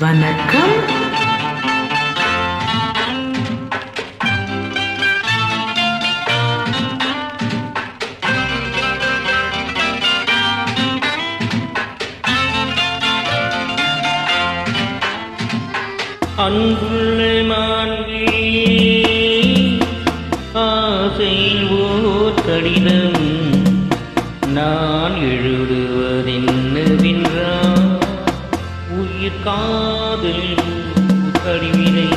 வணக்கம். அன்புள்ள மாண்பி ஆசையில் ஓர் கடிதம் நான் எழுதுவதின் காதல் கடிவினை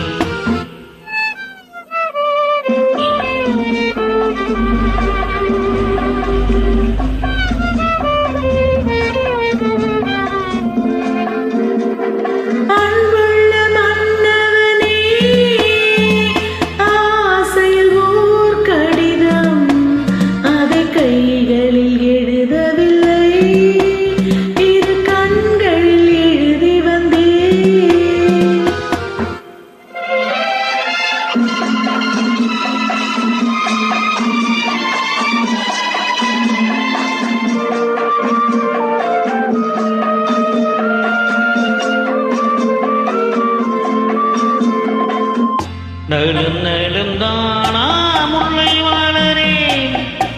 நழும் நழும் தானா முல்லை வாழனே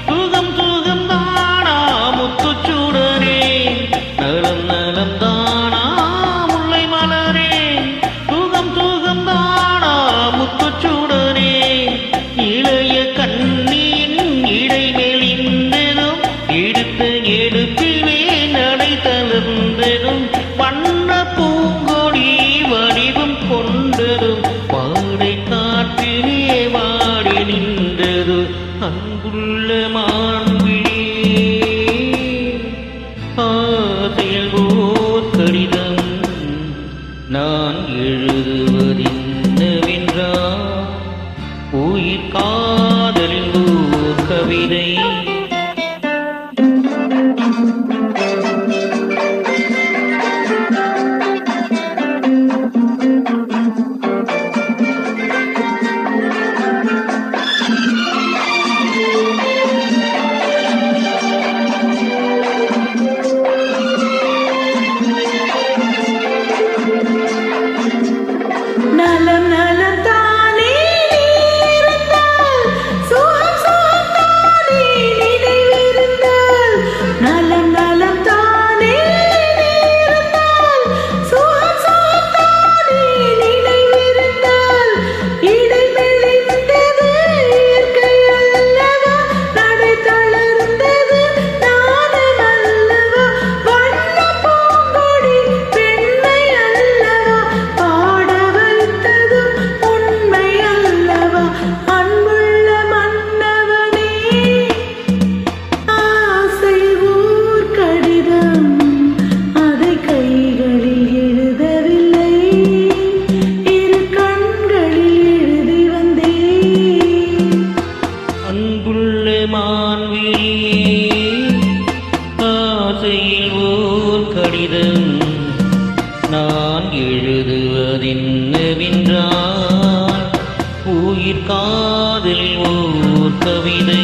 சுகம் சுகம் தானா முத்துச்சூடனே நழும் நலம் தானா முல்லை மலரே சுகம் சுகம் தானா முத்துச்சூடனே இளைய मा அன்புள்ள மான்விழியே ஆசையில் ஓர் கடிதம் நான் எழுதுவதென்னவென்றால் உயிர் காதலில் ஓர் கவிதை.